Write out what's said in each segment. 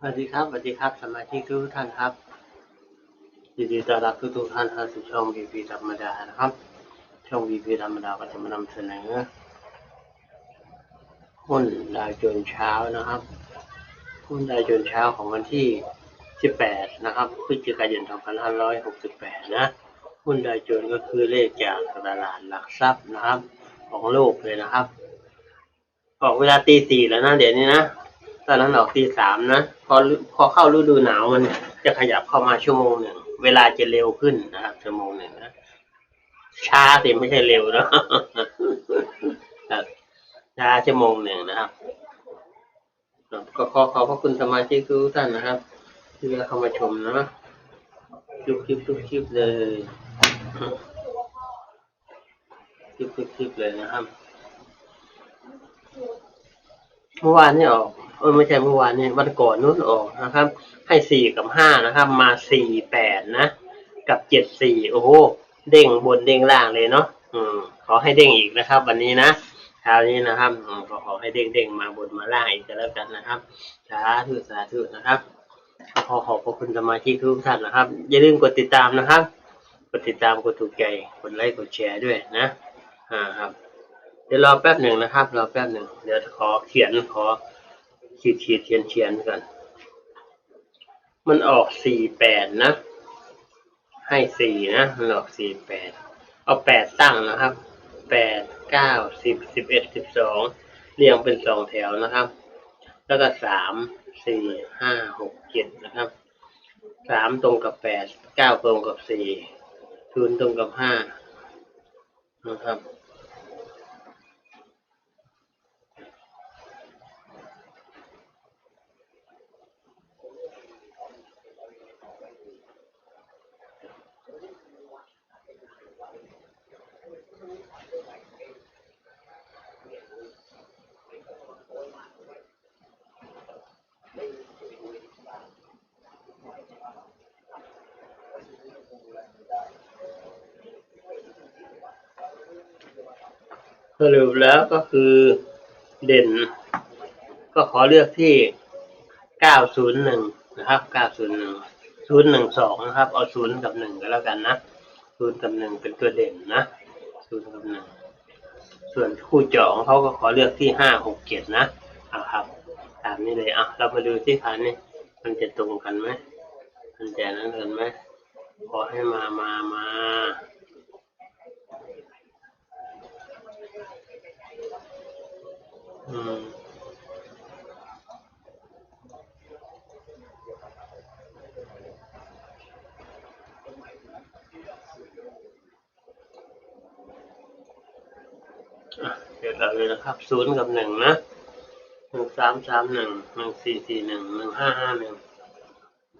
สวัสดีครับสวัสดีครับ สมาชิกทุกท่านครับยินดีต้อนรับทุกทุกท่านเข้าสู่ช่อง VP ธรรมดานะครับ ช่อง VP ธรรมดาก็จะมานำเสนอหุ้นดาวโจนส์เช้านะครับหุ้นดาวโจนส์เช้าของวันที่ 18 นะครับพฤศจิกายน 2568 นะหุ้นดาวโจนส์ก็คือเลขจากตลาดหลักทรัพย์นะครับ ของโลกเลยนะครับ ออกเวลาตีสี่แล้วนะเดี๋ยวนี้นะ ตอนนั้นออกตีสามนะพอพอเข้าฤดูหนาวมันจะขยับเข้ามาชั่วโมงหนึ่งเวลาจะเร็วขึ้นนะครับชั่วโมงหนึ่งนะช้าสิไม่ใช่เร็วเนะครับช้าชั่วโมงหนึ่งนะครับครับก็ขอขอบพระคุณสมาชิกทุกท่านนะครับที่เข้ามาชมนะคลิปคลิปทุกคลิปเลยคลิปทุกคลิปเลยนะครับเมื่อวานนี่ออก เออไม่ใช่เมื่อวานนี่วันก่อนนู้นออกนะครับ ให้สี่กับห้านะครับ มาสี่แปดนะ กับเจ็ดสี่โอ้โหเด้งบนเด้งล่างเลยเนาะอืมขอให้เด้งอีกนะครับ วันนี้นะคราวนี้นะครับอขอขอให้เด้งเด้งมาบนมาล่างอีกก็แล้วกันนะครับสาธุสาธุนะครับขอขอบพระคุณสมาชิกทุกท่านนะครับ อย่าลืมกดติดตามนะครับ กดติดตามกดถูกใจกดไลค์กดแชร์ด้วยนะอ่าครับ เดี๋ยวรอแป๊บหนึ่งนะครับรอแป๊บหนึ่งเดี๋ยวขอเขียนขอ ขีดขีดเขียนเขียนกัน มันออกสี่แปดนะ ให้สี่นะ มันออกสี่แปด เอาแปดตั้งนะครับ แปดเก้าสิบสิบเอ็ดสิบสองเรียงเป็นสองแถวนะครับ แล้วก็สามสี่ห้าหกเจ็ดนะครับสามตรงกับแปดเก้าตรงกับสี่ศูนย์ตรงกับห้านะครับ สรุปแล้วก็คือเด่น ก็ขอเลือกที่ 901 นะครับ 901 012 นะครับ เอา 0 กับ 1 ก็แล้วกันนะ 0 กับ 1 เป็นตัวเด่นนะ 0 กับ 1 ส่วนคู่เจาะของเขาก็ขอเลือกที่ 5 6 7 นะเอาครับ ตามนี้เลยอะเรามาดูที่พันนี่มันจะตรงกันไหมมันจะนั้นกันไหมขอให้มามามา อืม อะ เดี๋ยวเราเลยนะครับศูนย์กับหนึ่งนะหนึ่งสามสามหนึ่งหนึ่งสี่สี่หนึ่งหนึ่งห้าห้าหนึ่ง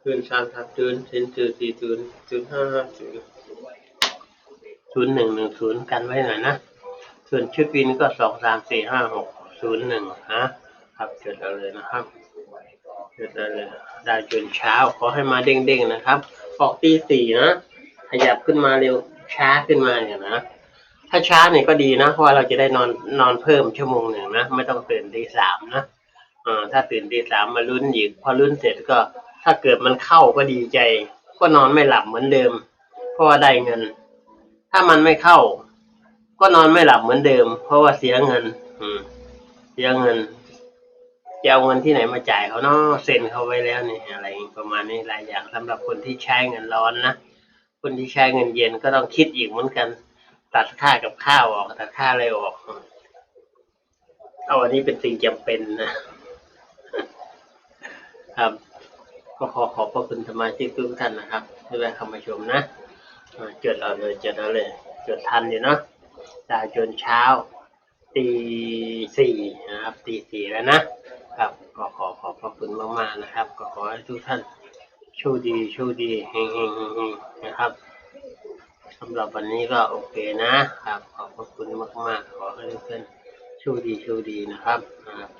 ศูนสามสามศูนย์ศูนย์ศูนย์สี่ศูนย์ศูนย์ห้าห้าศูนย์ศูนย์หนึ่งหนึ่งศูนย์กันไว้หน่อยนะ ส่วนชุดวินก็สองสามสี่ห้าหกศูนย์หนึ่งฮะครับจดเอาเลยนะครับจดเอาเลยได้จนเช้าขอให้มาเด้งๆนะครับออกตีสี่นะขยับขึ้นมาเร็วช้าขึ้นมาเนี่ยนะ ถ้าช้าเนี่ยก็ดีนะเพราะว่าเราจะได้นอนนอนเพิ่มชั่วโมงหนึ่งนะไม่ต้องตื่นตีสามนะอ่าถ้าตื่นตีสามมาลุ้นอีกพอลุ้นเสร็จก็ถ้าเกิดมันเข้าก็ดีใจ ก็นอนไม่หลับเหมือนเดิม เพราะว่าได้เงิน ถ้ามันไม่เข้า ก็นอนไม่หลับเหมือนเดิม เพราะว่าเสียเงิน อืม เสียเงินจะเอาเงินที่ไหนมาจ่ายเขาเนาะเซ็นเขาไว้แล้วนี่อะไรประมาณนี้หลายอย่างสำหรับคนที่ใช้เงินร้อนนะคนที่ใช้เงินเย็นก็ต้องคิดอีกเหมือนกัน ตัดค่ากับข้าวออกตัดค่าอะไรออก เอาอันนี้เป็นสิ่งจำเป็นนะครับ ก็ขอขอบพระคุณสมาชิกทุกท่านนะครับที่แวะเข้ามาชมนะอ่าจดเอาเลยจดเอาเลยจดทันอยู่เนาะดาจนเช้าตีสี่นะครับตีสี่แล้วนะครับก็ขอขอบพระคุณมากๆนะครับ ก็ขอให้ทุกท่านโชคดีโชคดีเฮงเฮงเฮงเฮงนะครับ สำหรับวันนี้ก็โอเคนะครับ ขอบพระคุณมาก ๆ ขอให้ทุกท่านโชคดีโชคดีนะครับนะครับ